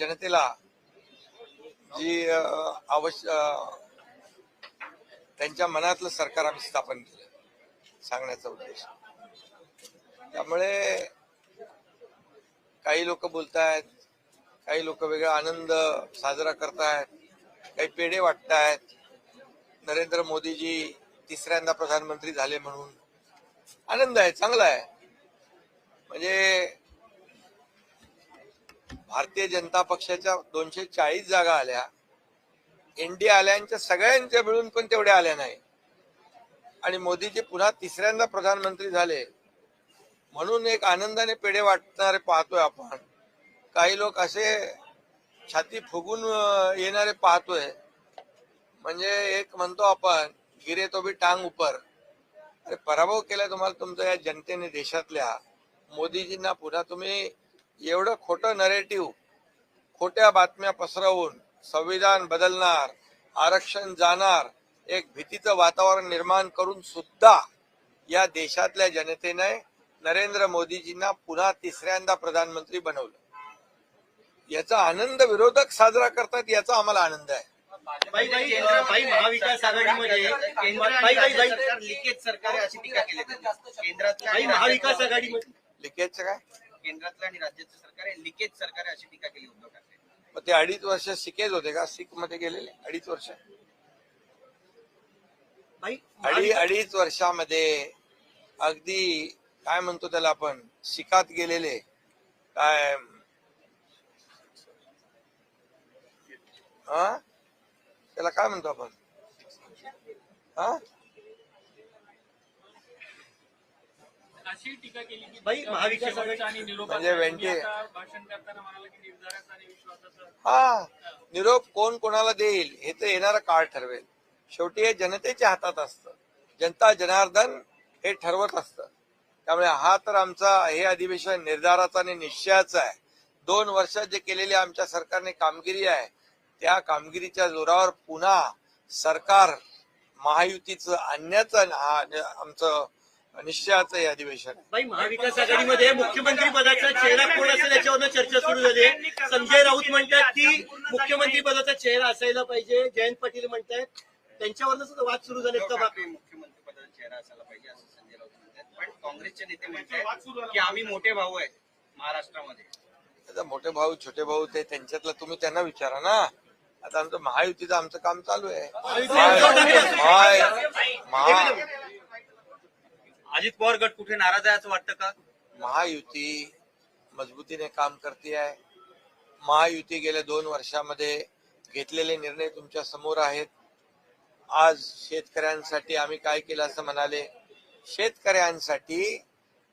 जनतेला जी आवश्य त्यांच्या मनातलं सरकार आम्ही स्थापन केलं सांगण्याचा उद्देश. त्यामुळे काही लोक बोलतायत काही लोक वेगळा आनंद साजरा करतायत काही पेढे वाटतायत. नरेंद्र मोदीजी तिसऱ्यांदा प्रधानमंत्री झाले म्हणून आनंद आहे चांगला आहे. म्हणजे भारतीय जनता पक्षाच्या दोनशे चाळीस जागा आल्या. इंडिया आल्यांच्या सगळ्यांच्या मिळून पण तेवढ्या आल्या नाही. आणि मोदीजी पुन्हा तिसऱ्यांदा प्रधानमंत्री झाले. म्हणून एक आनंदाने पेढे वाटणारे पाहतोय आपण. काही लोक असे छाती फुगून येणारे पाहतोय. म्हणजे एक म्हणतो आपण गिरे तो बी टांग उपर. अरे पराभव केला तुम्हाला तुमच्या या जनतेने देशातल्या. मोदीजींना पुन्हा तुम्ही एवढं खोटं नरेटिव्ह खोट्या बातम्या पसरवून संविधान बदलणार आरक्षण जाणार एक भीतीचं वातावरण निर्माण करून सुद्धा या देशातल्या जनतेने नरेंद्र मोदीजींना पुन्हा तिसऱ्यांदा प्रधानमंत्री बनवलं याचा आनंद विरोधक साजरा करतात याचा आम्हाला आनंद आहे महाविकास आघाडीमध्ये लिकेज सरकार अशी टीका केली महाविकास आघाडीमध्ये लिकेजचं काय केंद्रातलं आणि राज्याचं सरकार आहे लिकेज सरकार आहे अशी टीका केली उद्धव ठाकरे. मग ते अडीच वर्ष शिकेज होते का? सिखमध्ये गेलेले? अडीच वर्ष. अडी अडीच वर्षामध्ये अगदी काय म्हणतो त्याला आपण? शिकात गेलेले. काय? हा? त्याला काय म्हणतो आपण? हा? अशी टीका केली की बाई, महाविकास आघाडी- आणि निरोप म्हणजे वेंटे- भाषण करताना म्हणाला की निर्धाराचा आणि विश्वासाचा हा निरोप कोण कोणाला देईल हे तर येणारा काळ ठरवेल. शेवटी हे जनतेच्या हातात असतं. जनता जनार्दन हे ठरवत असतं. त्यामुळे हा तर आमचा हे अधिवेशन निर्धाराचा आणि निश्चयाचा आहे. दोन वर्षात जे केलेली आमच्या सरकारने कामगिरी आहे त्या कामगिरीच्या जोरावर पुन्हा सरकार महायुतीचं आणण्याचं हा आमचं निश्चयाचं हे अधिवेशन. आहे महाविकास आघाडीमध्ये मुख्यमंत्री पदाचा चेहरा कोण असेल याच्यावर चर्चा सुरू झाली आहे. संजय राऊत म्हणतात की मुख्यमंत्री पदाचा चेहरा असायला पाहिजे. जयंत पाटील त्यांच्यावरनं सुद्धा वाद सुरू झाले का ठाकरे मुख्यमंत्री पदाचा चेहरा असायला पाहिजे असं संजय राऊत म्हणतात. पण काँग्रेसचे नेते म्हणतात की आम्ही मोठे भाऊ आहेत महाराष्ट्रामध्ये. आता मोठे भाऊ छोटे भाऊ ते त्यांच्यातलं तुम्ही त्यांना विचारा ना. आता आमचं महायुतीचं आमचं काम चालू आहे. महा- महा- अजित पवार गट कुठे नाराज आहे असं वाटतं का? महायुती मजबूतीने काम करते आहे. महायुती गेल्या दोन वर्षामध्ये घेतलेले निर्णय तुमच्यासमोर आहेत. आज शेतकऱ्यांसाठी आम्ही काय केलं असं म्हणाले. शेतकऱ्यांसाठी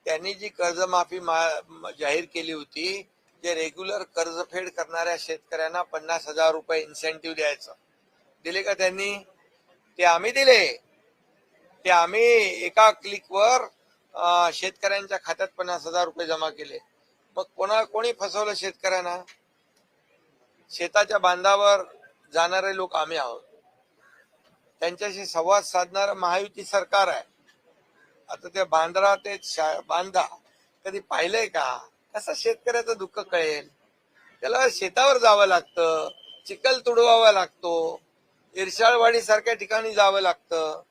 त्यांनी जी कर्जमाफी मा- जाहीर केली होती जे रेग्युलर कर्जफेड करणाऱ्या शेतकऱ्यांना पन्नास हजार रुपये इन्सेंटिव्ह द्यायचं. दिले का त्यांनी? ते आम्ही दिले. ते आम्ही एका क्लिकवर शेतकऱ्यांच्या खात्यात पन्नास हजार रुपये जमा केले. मग कोणा कोणी फसवलं शेतकऱ्यांना? शेताच्या बांधावर जाणारे लोक आम्ही आहोत. त्यांच्याशी संवाद साधणार महायुती सरकार आहे. आता ते बांद्रा ते बांधा कधी पाहिलंय का? कसं शेतकऱ्याचं दुःख कळेल? त्याला शेतावर जावं लागतं चिखल तुडवावा लागतो इरशाळवाडी सारख्या ठिकाणी जावं लागतं.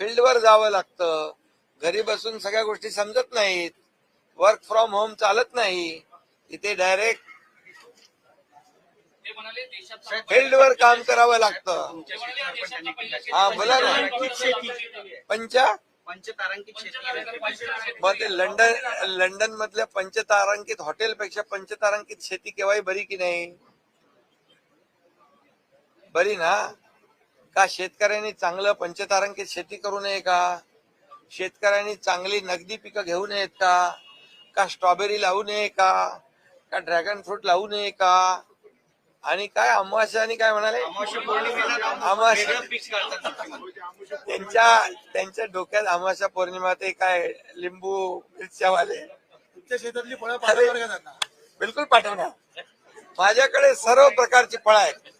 फील्डवर जावं लागतं. घरी बसून सगळ्या गोष्टी समजत नाहीत. वर्क फ्रॉम होम चालत नाही. इथे डायरेक्ट देशात फील्डवर काम करावं लागतं. हा बोला ना. पंचा? पंचतारांकित शेती. आहे. मग ते लंडन लंडन मधल्या पंचतारांकित हॉटेलपेक्षा पंचतारांकित शेती केव्हाही बरी की नाही? बरी ना? का शेतकऱ्यांनी चांगलं पंचतारांकित शेती करू नये का? शेतकऱ्यांनी चांगली नगदी पिकं घेऊ नयेत का? का स्ट्रॉबेरी लावू नये का? का ड्रॅगन फ्रूट लावू नये का? आणि काय अमावास्या आणि काय म्हणाले? अमावस्या त्यांच्या त्यांच्या डोक्यात अमावास्या पौर्णिमा ते काय लिंबू मिरच्यावाले? तुमच्या शेतातली फळं बिलकुल पाठवणार. माझ्याकडे सर्व प्रकारची फळं आहेत.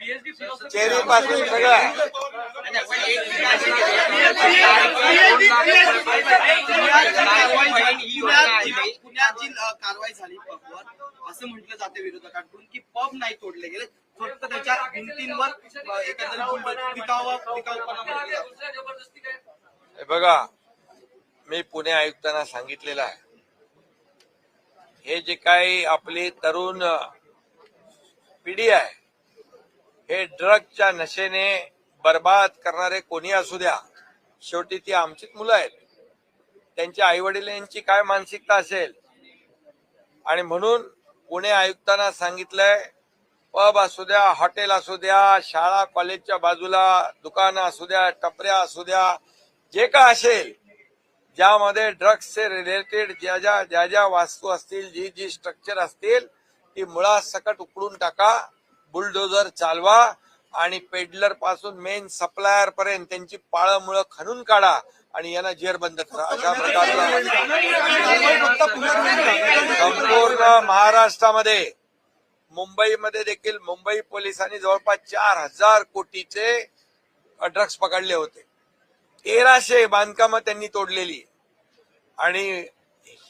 चेरी पासून सगळं. कारवाई झाली, पुण्यात जी कारवाई झाली पबवर असं म्हटलं जाते विरोधकांकडून की पब नाही तोडले गेले फक्त त्याच्या भिंतींवर अ, एकंदरीत बघा मी पुणे आयुक्तांना सांगितलेलं आहे. हे जे काही आपली तरुण पिढी आहे हे ड्रगच्या नशेने बर्बाद करणारे कोणी असू द्या शेवटी ती आमचीच मुलं आहेत. त्यांच्या आई वडिलांची काय मानसिकता असेल? आणि म्हणून पुणे आयुक्तांना सांगितलंय पब असू द्या हॉटेल असू द्या शाळा कॉलेजच्या बाजूला दुकानं असू द्या टपऱ्या असू द्या जे काय असेल ज्यामध्ये ड्रग्सचे रिलेटेड ज्या ज्या ज्या ज्या वास्तू असतील जी जी स्ट्रक्चर असतील ती मुळासकट उकडून टाका बुलडोजर चालवा आणि पेडलरपासून मेन सप्लायर पर्यंत त्यांची पाळं मुळं खणून काढा आणि यांना जेरबंद करा. अशा प्रकारचा संपूर्ण महाराष्ट्रामध्ये मुंबईमध्ये देखील मुंबई पोलिसांनी जवळपास चार हजार कोटीचे ड्रग्स पकडले होते. तेराशे बांधकामं त्यांनी तोडलेली. आणि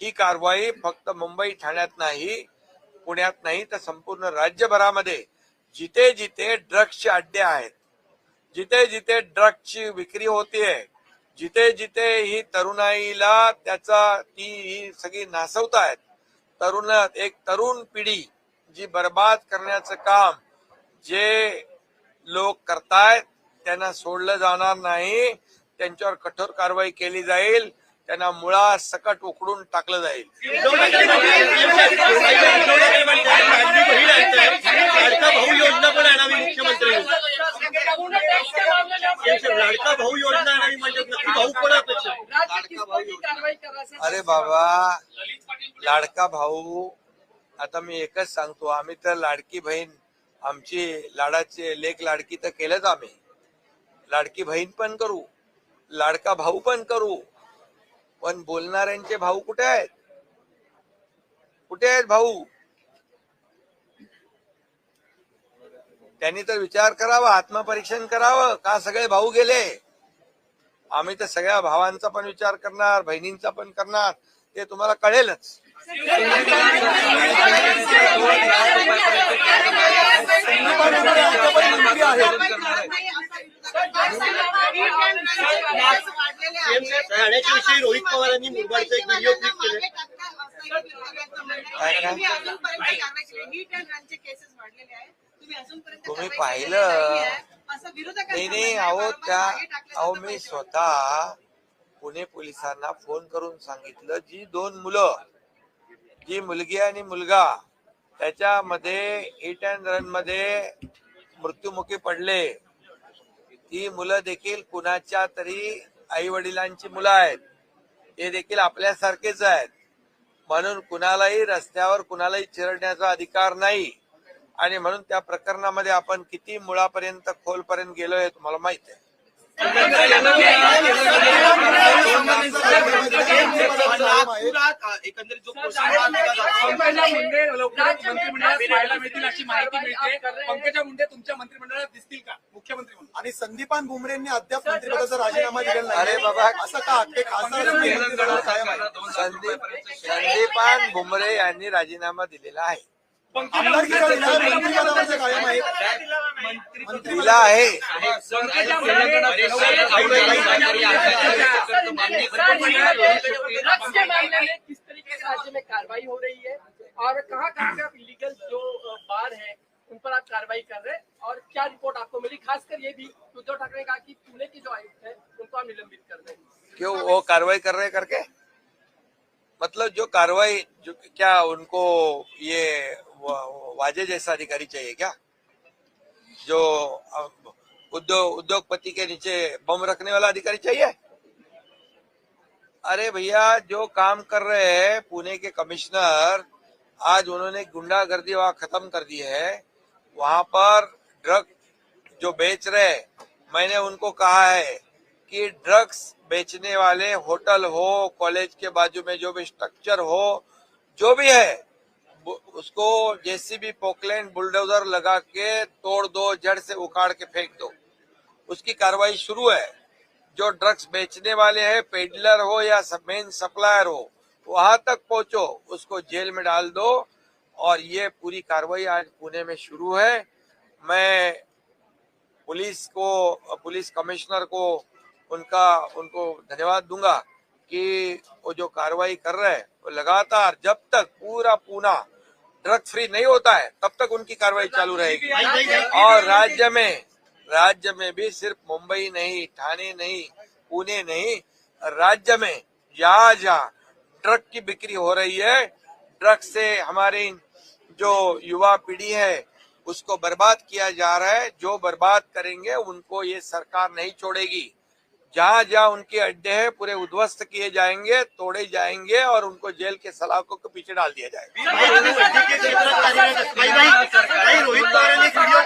ही कारवाई फक्त मुंबई ठाण्यात नाही पुण्यात नाही तर संपूर्ण राज्यभरामध्ये जिथे जिथे ड्रग्सचे अड्डे आहेत जिथे जिथे ड्रग्सची विक्री होतीये जिथे जिथे ही तरुणाईला त्याचा ती ही सगळी नासवतायत. तरुण एक तरुण पिढी जी बर्बाद करण्याचं काम जे लोक करतायत त्यांना सोडलं जाणार नाही त्यांच्यावर कठोर कारवाई केली जाईल. त्यांना मुळा सकट उकडून टाकलं जाईल. लाडकी भाऊ योजना म्हणजे अरे बाबा लाडका भाऊ आता मी एकच सांगतो आम्ही तर लाडकी बहीण आमची लाडाचे लेख लाडकी तर केलंच आम्ही. लाडकी बहीण पण करू लाडका भाऊ पण करू पण बोलणाऱ्यांचे भाऊ कुठे आहेत? कुठे आहेत भाऊ? त्यांनी तर विचार करावा आत्मपरीक्षण करावं. का सगळे भाऊ गेले? आम्ही तर सगळ्या भावांचा पण विचार करणार बहिणींचा पण करणार. ते तुम्हाला कळेलच. विषयी रोहित पवारांनी मुरबाडचा एक व्हिडिओ क्लिप केले. तुम्ही पाहिलं? नाही नाही अहो त्या अहो मी स्वतः पुणे पोलिसांना फोन करून सांगितलं जी दोन मुलं जी मुलगी आणि मुलगा त्याच्यामध्ये हिट अँड रनमध्ये मृत्युमुखी पडले. ही मुलं देखील कुणाच्या तरी आई वडिलांची मुलं आहेत. हे देखील आपल्यासारखेच आहेत. म्हणून कुणालाही रस्त्यावर कुणालाही चिरडण्याचा अधिकार नाही. आणि म्हणून त्या प्रकरणामध्ये आपण किती मुळापर्यंत खोलपर्यंत गेलोय हे तुम्हाला माहीत आहे. एकंदरीत जो मुंडे मंत्रिमंडळात अशी माहिती मिळते. पंकजा मुंडे तुमच्या मंत्रिमंडळात दिसतील का? मुख्यमंत्री म्हणून. आणि संदीपान भुमरेंनी अद्याप मंत्रिपदाचा राजीनामा दिलेला नाही. अरे बाबा असं का ते खासदार. संदीप संदीपान भुमरे यांनी राजीनामा दिलेला आहे. आमदारकीचा दिला मंत्रिपदावरचं कायम आहे. दिला आहे. ड्रग्स के मामले में किस तरीके से राज्य में कार्रवाई हो रही है? और कहाँ कहाँ पे आप इलीगल जो अ, बार है उन पर आप कार्रवाई कर रहे हैं और क्या रिपोर्ट आपको मिली? खासकर ये भी, उद्धव ठाकरे ने कहा कि पुणे के जो आयुक्त है, उनको आप निलंबित कर रहे हैं। क्यों, वो कार्रवाई कर रहे हैं करके? मतलब जो कार्रवाई, जो क्या उनको ये वाजे जैसा अधिकारी चाहिए क्या? जो उद्योग उद्योगपति के नीचे बम रखने वाला अधिकारी चाहिए? अरे भैया, जो काम कर रहे हैं, पुणे के कमिश्नर, आज उन्होंने गुंडागर्दी वहाँ खत्म कर दी है। वहाँ पर ड्रग जो बेच रहे मैंने उनको कहा है कि ड्रग्स बेचने वाले होटल हो, कॉलेज के बाजू में जो भी स्ट्रक्चर हो, जो भी है उसको जेसीबी पोकलैंड बुलडोजर लगा के तोड़ दो, जड़ से उखाड़ के फेंक दो। उसकी कार्रवाई शुरू है। जो ड्रग्स बेचने वाले हैं, पेडलर हो या मेन सप्लायर हो, वहाँ तक पहुंचो, उसको जेल में डाल दो। और ये पूरी कार्रवाई आज पुणे में शुरू है। मैं पुलिस को, पुलिस कमिश्नर को, उनका, उनको धन्यवाद दूँगा कि वो जो कार्रवाई कर रहे हैं, वो लगातार जब तक पूरा पूना ड्रग फ्री नहीं होता है, तब तक उनकी कार्रवाई चालू रहेगी। और राज्य में राज्य में भी सिर्फ़ मुंबई नहीं, ठाणे नहीं, पुणे नहीं, राज्य में जहाँ जहाँ ड्रग की बिक्री हो रही है ड्रग से हमारी जो युवा पीढ़ी है उसको बर्बाद किया जा रहा है जो बर्बाद करेंगे उनको ये सरकार नहीं छोड़ेगी जहाँ जहाँ उनके अड्डे हैं पूरे उद्ध्वस्त किए जाएँगे तोड़े जाएँगे और उनको जेल के सलाखों के पीछे डाल दिया जाएगा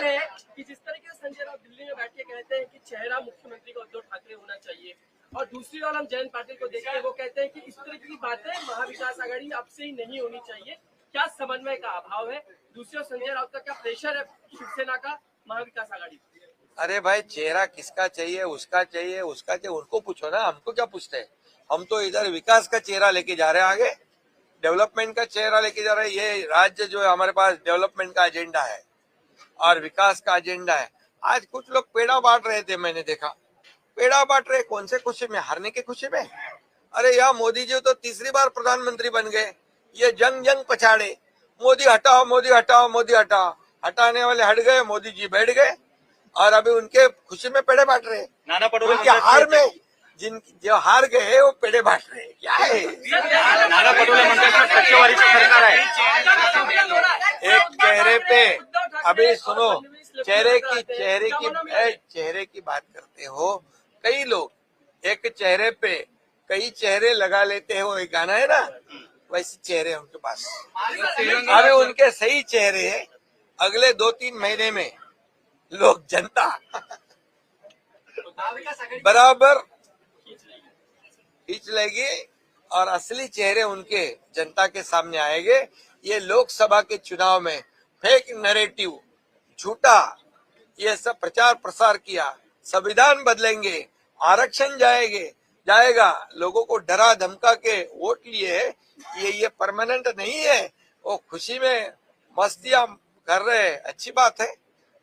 है कि जिस तरीके से संजय राउत दिल्ली में बैठ के कहते हैं कि चेहरा मुख्यमंत्री का उद्धव ठाकरे होना चाहिए और दूसरी ओर हम जयंत पाटिल को देखते हैं वो कहते हैं कि इस तरह की बातें महाविकास आघाड़ी अब से ही नहीं होनी चाहिए क्या समन्वय का अभाव है? दूसरी संजय राउत का क्या प्रेशर है शिवसेना का, महाविकास आघाड़ी अरे भाई, चेहरा किसका चाहिए, उसका चाहिए उसका चाहिए, उनको पूछो ना, हमको क्या पूछते हैं? हम तो इधर विकास का चेहरा लेके जा रहे हैं आगे डेवलपमेंट का चेहरा लेके जा रहे हैं, ये राज्य जो है हमारे पास डेवलपमेंट का एजेंडा है, और विकास का एजेंडा है। आज कुछ लोग पेड़ा बांट रहे थे, मैंने देखा। पेड़ा बांट रहे कौन से खुशी में? हारने की खुशी में? अरे यार, मोदी जी तो तीसरी बार प्रधानमंत्री बन गए। ये जंग जंग पछाड़े। मोदी हटाओ मोदी हटाओ मोदी हटाओ। हटाने वाले हट गए मोदी जी बैठ गए और अभी उनके खुशी में पेड़े बांट रहे नाना पटोले उनके हार में जिन जो हार गए हैं वो पेड़े बांट रहे क्या है? नाना पटोले सरकार आहे एक चेहरे पे अभी सुनो चेहरे की चेहरे की चेहरे की बात करते हो कई लोग एक चेहरे पे कई चेहरे लगा लेते हैं वो एक गाना है ना? वैसे चेहरे उनके पास। अभी उनके सही चेहरे हैं। अगले दो तीन महीने में लोग जनता। बराबर खींच लेगी और असली चेहरे उनके जनता के सामने आएँगे। ये लोकसभा के चुनाव में फेक नरेटिव झूठा ये सब प्रचार प्रसार किया। संविधान बदलेंगे आरक्षण जाएँगे। जाएगा। लोगों को डरा, धमका के वोट लिए, ये ये परमानेंट नहीं है। वो खुशी में मस्तियाँ कर रहे हैं। अच्छी बात है।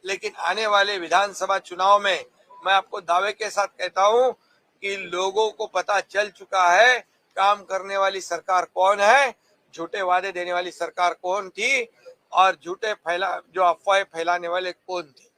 लेकिन आने वाले विधानसभा चुनाव में मैं आपको दावे के साथ कहता हूँ कि लोगों को पता चल चुका है, काम करने वाली सरकार कौन है, झूठे वादे देने वाली सरकार कौन थी, और झूठे फैला, जो अफवाहें फैलाने वाले कौन थे।